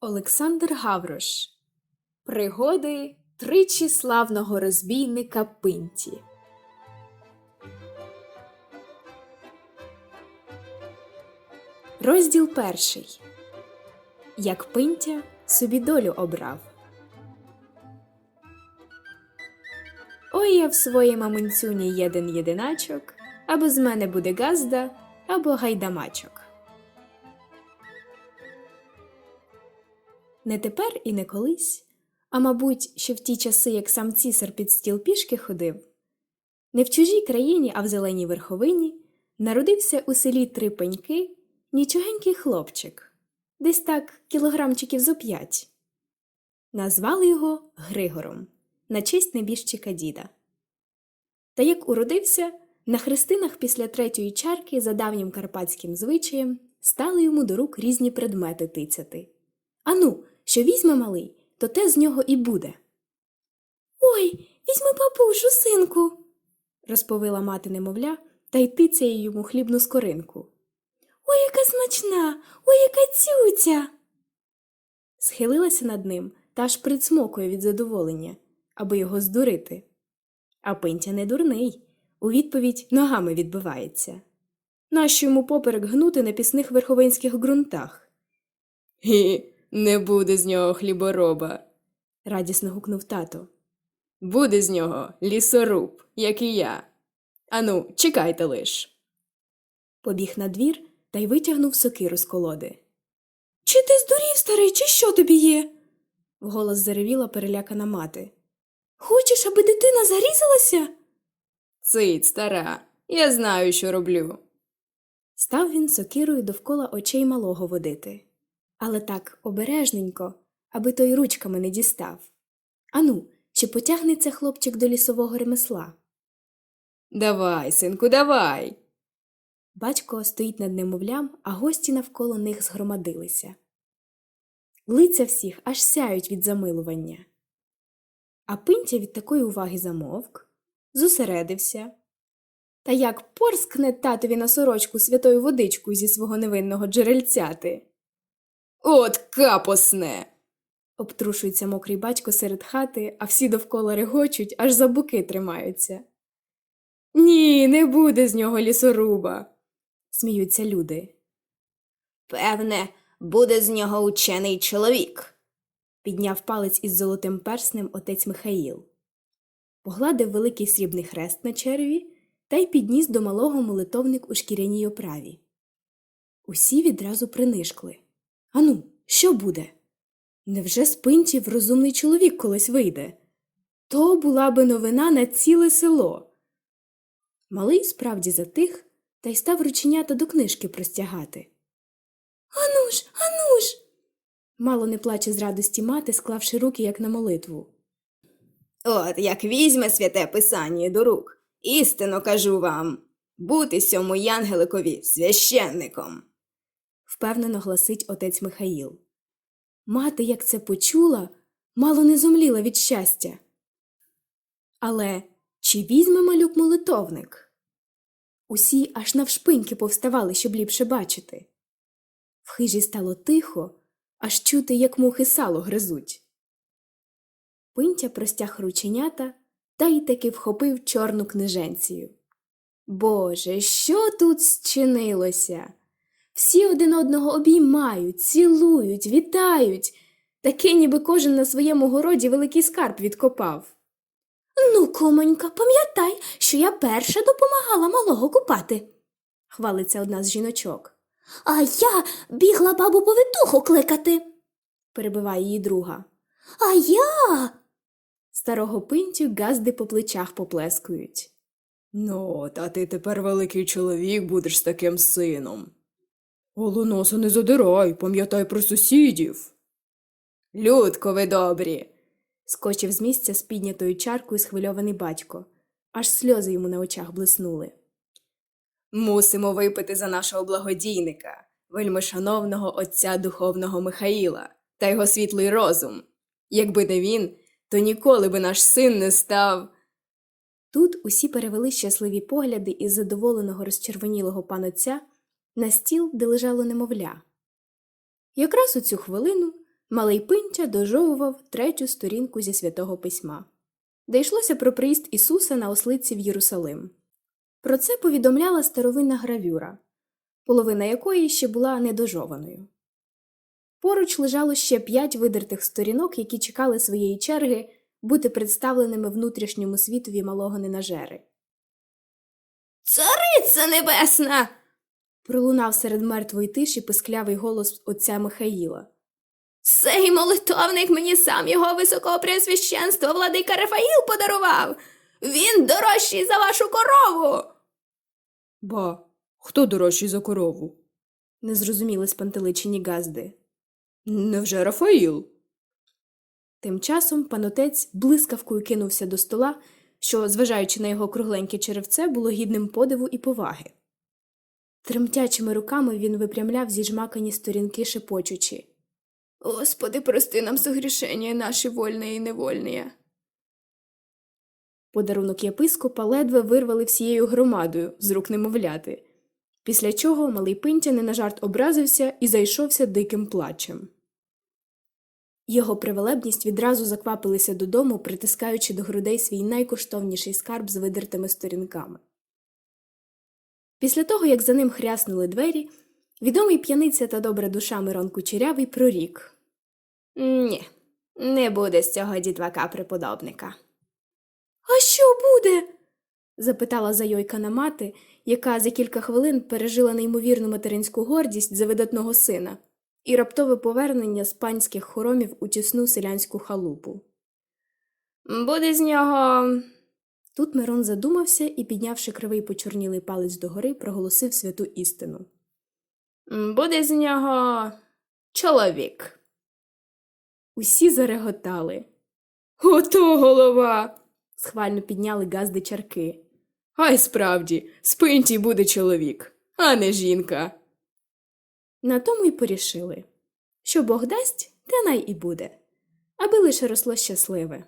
Олександр Гаврош Пригоди тричі славного розбійника Пинті. Розділ перший. Як Пинтя собі долю обрав. Ой я в своїй мамунцюні єдин єдиначок, або з мене буде газда, або гайдамачок. Не тепер і не колись, а мабуть, ще в ті часи, як сам цісар під стіл пішки ходив, не в чужій країні, а в зеленій верховині, народився у селі Три пеньки нічогенький хлопчик, десь так кілограмчиків зо п'ять. Назвали його Григором на честь небіжчика діда. Та як уродився, на хрестинах після третьої чарки за давнім карпатським звичаєм стали йому до рук різні предмети тицяти. Ану, що візьме малий, то те з нього і буде. Ой, візьми бабушу, синку, розповіла мати немовля та й тицяє йому хлібну скоринку. Ой, яка смачна, ой, яка цюця. Схилилася над ним та аж прицмокує від задоволення, аби його здурити. А пинтя не дурний, у відповідь ногами відбивається. Нащо йому поперек гнути на пісних верховинських ґрунтах? Гі, не буде з нього хлібороба, радісно гукнув тато. Буде з нього лісоруб, як і я. Ану, чекайте лиш. Побіг на двір та й витягнув сокиру з колоди. Чи ти здурів, старий, чи що тобі є? вголос заревіла перелякана мати. Хочеш, аби дитина зарізалася? Цить, стара, я знаю, що роблю. Став він сокирою довкола очей малого водити, але так обережненько, аби той ручками не дістав. Ану, чи потягнеться хлопчик до лісового ремесла? Давай, синку, давай. Батько стоїть над немовлям, а гості навколо них згромадилися. Лиця всіх аж сяють від замилування. А пинтя від такої уваги замовк, зосередився. Та як порскне татові на сорочку святою водичкою зі свого невинного джерельцяти. От капосне. обтрушується мокрий батько серед хати, а всі довкола регочуть, аж за буки тримаються. Ні, не буде з нього лісоруба, сміються люди. Певне, буде з нього учений чоловік. підняв палець із золотим перснем отець Михаїл. Погладив великий срібний хрест на череві та й підніс до малого молитовник у шкіряній оправі. Усі відразу принишкли. Ану, що буде? Невже з пинтів розумний чоловік колись вийде? То була би новина на ціле село. Малий справді затих та й став рученята до книжки простягати. Ану ж, ану ж. Мало не плаче з радості мати, склавши руки, як на молитву. От як візьме святе писання до рук, істинно кажу вам, бути сьому Янгеликові священником. Впевнено гласить отець Михаїл. Мати, як це почула, мало не зумліла від щастя. Але чи візьме малюк молитовник? Усі аж навшпиньки повставали, щоб ліпше бачити. В хижі стало тихо, аж чути, як мухи сало гризуть. Пинтя простяг рученята та й таки вхопив чорну книженцію. Боже, що тут зчинилося? Всі один одного обіймають, цілують, вітають, таке, ніби кожен на своєму городі великий скарб відкопав. Ну, кумонька, пам'ятай, що я перша допомагала малого купати, хвалиться одна з жіночок. А я бігла бабу повитуху кликати, перебиває її друга. А я. Старого пинтю газди по плечах поплескують. Ну, та ти тепер великий чоловік будеш з таким сином. Голоноса не задирай, пам'ятай про сусідів. Людко ви добрі. скочив з місця з піднятою чаркою схвильований батько, аж сльози йому на очах блиснули. Мусимо випити за нашого благодійника, вельмишановного отця духовного Михаїла та його світлий розум. Якби не він, то ніколи би наш син не став. Тут усі перевели щасливі погляди із задоволеного розчервонілого панотця на стіл, де лежало немовля. Якраз у цю хвилину малий Пинтя дожовував третю сторінку зі святого письма, де йшлося про приїзд Ісуса на ослиці в Єрусалим. Про це повідомляла старовинна гравюра, половина якої ще була недожованою. Поруч лежало ще п'ять видертих сторінок, які чекали своєї черги бути представленими внутрішньому світові малого ненажери. Цариця небесна! Пролунав серед мертвої тиші писклявий голос отця Михаїла. Сей молитовник мені сам його високопреосвященство владика Рафаїл подарував. Він дорожчий за вашу корову. Ба, хто дорожчий за корову? не зрозуміли спантеличені газди. Невже Рафаїл? Тим часом панотець блискавкою кинувся до стола, що, зважаючи на його кругленьке черевце, було гідним подиву і поваги. Тремтячими руками він випрямляв зіжмакані сторінки шепочучи. Господи, прости нам согрішення наші вольне і невольне. Подарунок єпископа ледве вирвали всією громадою з рук немовляти, після чого малий Пинтя не на жарт образився і зайшовся диким плачем. Його привелебність відразу заквапилися додому, притискаючи до грудей свій найкоштовніший скарб з видертими сторінками. Після того, як за ним хряснули двері, відомий п'яниця та добра душа Мирон Кучерявий прорік. Ні, не буде з цього дітвака преподобника. А що буде? запитала зайойкана мати, яка за кілька хвилин пережила неймовірну материнську гордість за видатного сина і раптове повернення з панських хоромів у тісну селянську халупу. Буде з нього. Тут Мирон задумався і, піднявши кривий почорнілий палець догори, проголосив святу істину. Буде з нього чоловік. Усі зареготали. Ото голова. Схвально підняли газди чарки. А й справді, спинті буде чоловік, а не жінка. На тому й порішили. Що Бог дасть, те най і буде, аби лише росло щасливе.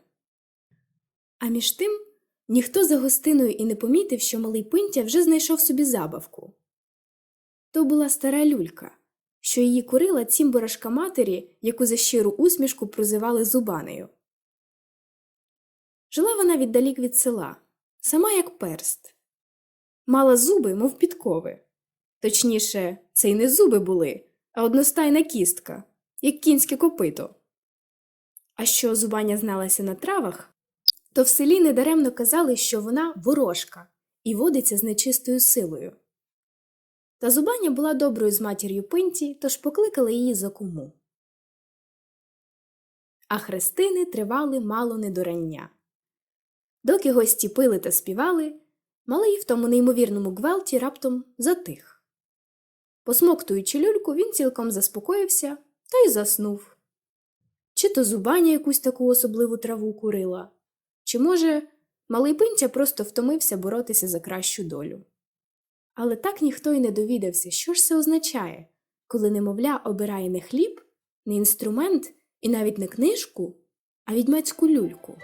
А між тим ніхто за гостиною і не помітив, що малий Пинтя вже знайшов собі забавку. То була стара люлька, що її курила цімборашка матері, яку за щиру усмішку прозивали зубанею. Жила вона віддалік від села, сама як перст. Мала зуби, мов підкови. Точніше, це й не зуби були, а одностайна кістка, як кінське копито. А що зубаня зналася на травах, то в селі недаремно казали, що вона ворожка і водиться з нечистою силою. Та зубаня була доброю з матір'ю пинті, тож покликали її за куму. А хрестини тривали мало не до рання. Доки гості пили та співали, малий в тому неймовірному гвалті раптом затих. Посмоктуючи люльку, він цілком заспокоївся та й заснув. Чи то зубаня якусь таку особливу траву курила, чи, може, малий пинча просто втомився боротися за кращу долю. Але так ніхто й не довідався, що ж це означає, коли немовля обирає не хліб, не інструмент і навіть не книжку, а відьмацьку люльку.